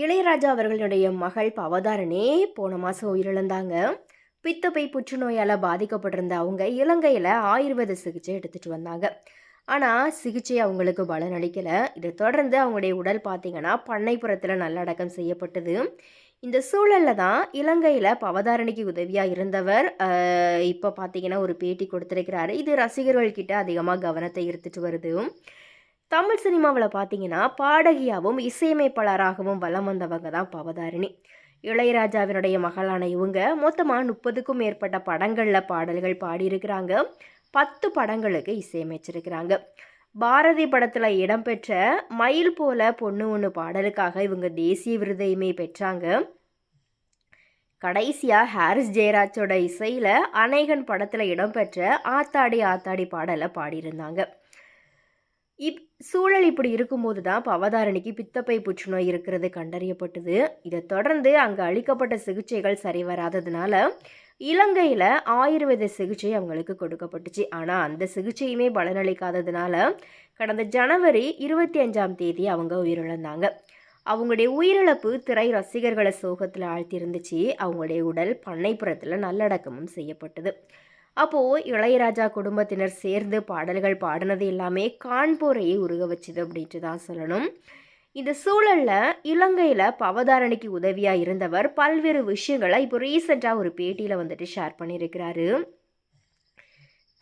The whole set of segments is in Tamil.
இளையராஜா அவர்களுடைய மகள் பவதாரனே போன மாதம் உயிரிழந்தாங்க. பித்தப்பை புற்றுநோயால் பாதிக்கப்பட்டிருந்த அவங்க இலங்கையில் ஆயுர்வேத சிகிச்சை எடுத்துகிட்டு வந்தாங்க. ஆனால் சிகிச்சை அவங்களுக்கு பலனளிக்கலை இதை தொடர்ந்து அவங்களுடைய உடல் பார்த்திங்கன்னா பண்ணைப்புறத்தில் நல்லடக்கம் செய்யப்பட்டது. இந்த சூழலில் தான் இலங்கையில் பவதாரணிக்கு உதவியாக இருந்தவர் இப்போ பார்த்தீங்கன்னா ஒரு பேட்டி கொடுத்துருக்கிறாரு. இது ரசிகர்கள்கிட்ட அதிகமாக கவனத்தை ஈர்த்துட்டு வருது. தமிழ் சினிமாவில் பார்த்தீங்கன்னா பாடகியாகவும் இசையமைப்பாளராகவும் வலம் வந்தவங்க தான் பவதாரிணி. இளையராஜாவினுடைய மகளான இவங்க மொத்தமாக முப்பதுக்கும் மேற்பட்ட படங்களில் பாடல்கள் பாடியிருக்கிறாங்க. பத்து படங்களுக்கு இசையமைச்சிருக்கிறாங்க. பாரதி படத்தில் இடம்பெற்ற மயில் போல பொண்ணு ஒன்று பாடலுக்காக இவங்க தேசிய விருதையுமே பெற்றாங்க. கடைசியாக ஹாரிஸ் ஜெயராஜோட இசையில் அநேகன் படத்தில் இடம்பெற்ற ஆத்தாடி ஆத்தாடி பாடலை பாடியிருந்தாங்க. இப் சூழல் இப்படி இருக்கும்போது தான் பவதாரணிக்கு பித்தப்பை புற்றுநோய் இருக்கிறது கண்டறியப்பட்டது. இதை தொடர்ந்து அங்கே அளிக்கப்பட்ட சிகிச்சைகள் சரி வராததுனால இலங்கையில் ஆயுர்வேத சிகிச்சை அவங்களுக்கு கொடுக்கப்பட்டுச்சு. ஆனால் அந்த சிகிச்சையுமே பலனளிக்காததுனால கடந்த ஜனவரி இருபத்தி அஞ்சாம் தேதி அவங்க உயிரிழந்தாங்க. அவங்களுடைய உயிரிழப்பு திரை ரசிகர்களை சோகத்தில் ஆழ்த்திருந்துச்சு அவங்களுடைய உடல் பண்ணைப்புறத்தில் நல்லடக்கமும் செய்யப்பட்டது. அப்போது இளையராஜா குடும்பத்தினர் சேர்ந்து பாடல்கள் பாடினது எல்லாமே கான்பூரையை உருக வச்சுது அப்படின்ட்டு தான் சொல்லணும். இந்த சூழலில் இலங்கையில் பவதாரணிக்கு உதவியாக இருந்தவர் பல்வேறு விஷயங்களை இப்போ ரீசெண்டாக ஒரு பேட்டியில் வந்துட்டு ஷேர் பண்ணியிருக்கிறாரு.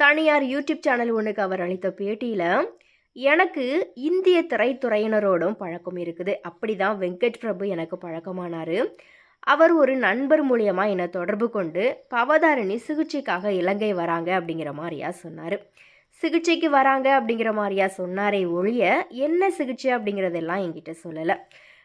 தனியார் யூடியூப் சேனல் ஒன்றுக்கு அவர் அளித்த பேட்டியில் எனக்கு இந்திய திரைத்துறையினரோடும் பழக்கம் இருக்குது. அப்படி தான் வெங்கட் பிரபு எனக்கு பழக்கமானார். அவர் ஒரு நண்பர் மூலியமாக என்னை தொடர்பு கொண்டு பவதாரணி சிகிச்சைக்காக இலங்கை வராங்க அப்படிங்கிற மாதிரியா சொன்னார். சிகிச்சைக்கு வராங்க அப்படிங்கிற மாதிரியா சொன்னாரே ஒழிய என்ன சிகிச்சை அப்படிங்கிறதெல்லாம் என்கிட்ட சொல்லலை.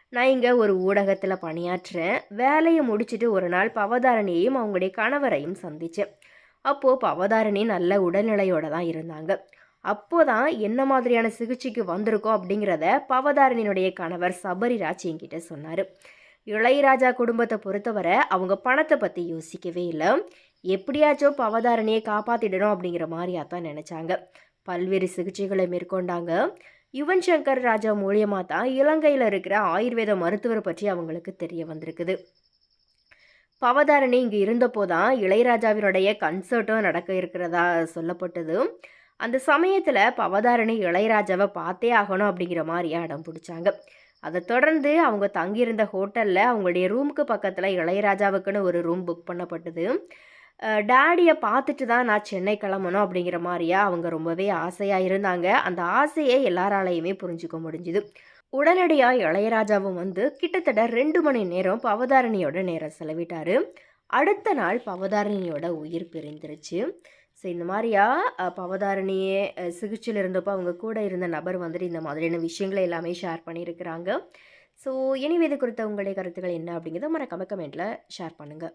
நான் இங்கே ஒரு ஊடகத்தில் பணியாற்றுறேன் வேலையை முடிச்சுட்டு ஒரு நாள் பவதாரணியையும் அவங்களுடைய கணவரையும் சந்தித்தேன் அப்போது பவதாரணி நல்ல உடல்நிலையோடு தான் இருந்தாங்க. அப்போதான் என்ன மாதிரியான சிகிச்சைக்கு வந்திருக்கோம் அப்படிங்கிறத பவதாரணியினுடைய கணவர் சபரிராஜ் என்கிட்ட சொன்னார். இளையராஜா குடும்பத்தை பொறுத்தவரை அவங்க பணத்தை பற்றி யோசிக்கவே இல்லை. எப்படியாச்சும் பவதாரணியை காப்பாற்றிடணும் அப்படிங்கிற மாதிரியா தான் நினச்சாங்க. பல்வேறு சிகிச்சைகளை மேற்கொண்டாங்க. யுவன் சங்கர் ராஜா மூலியமாக தான் இலங்கையில் இருக்கிற ஆயுர்வேத மருத்துவர் பற்றி அவங்களுக்கு தெரிய வந்திருக்குது. பவதாரணி இங்கே இருந்தப்போ தான் இளையராஜாவினுடைய கன்சர்ட்டும் நடக்க இருக்கிறதா சொல்லப்பட்டது. அந்த சமயத்தில் பவதாரணி இளையராஜாவை பார்த்தே ஆகணும் அப்படிங்கிற மாதிரியா இடம் பிடிச்சாங்க. அதை தொடர்ந்து அவங்க தங்கியிருந்த ஹோட்டலில் அவங்களுடைய ரூமுக்கு பக்கத்தில் இளையராஜாவுக்குன்னு ஒரு ரூம் புக் பண்ணப்பட்டது. டேடியை பார்த்துட்டு தான் நான் சென்னை கிளம்பணும் அப்படிங்கிற மாதிரியா அவங்க ரொம்பவே ஆசையாக இருந்தாங்க. அந்த ஆசையை எல்லாராலையுமே புரிஞ்சுக்க முடிஞ்சுது. உடனடியாக இளையராஜாவும் வந்து கிட்டத்தட்ட ரெண்டு மணி நேரம் பவதாரணியோட நேரம் செலவிட்டார். அடுத்த நாள் பவதாரணியோட உயிர் பிரிந்துருச்சு. ஸோ இந்த மாதிரியா பவதாரணியே சிகிச்சையில் இருந்தப்போ அவங்க கூட இருந்த நபர் வந்துட்டு இந்த மாதிரியான விஷயங்களை எல்லாமே ஷேர் பண்ணியிருக்கிறாங்க. ஸோ எனிவே இது குறித்த உங்களுடைய கருத்துக்கள் என்ன அப்படிங்கிறத மறக்காம கமெண்ட்டில் ஷேர் பண்ணுங்கள்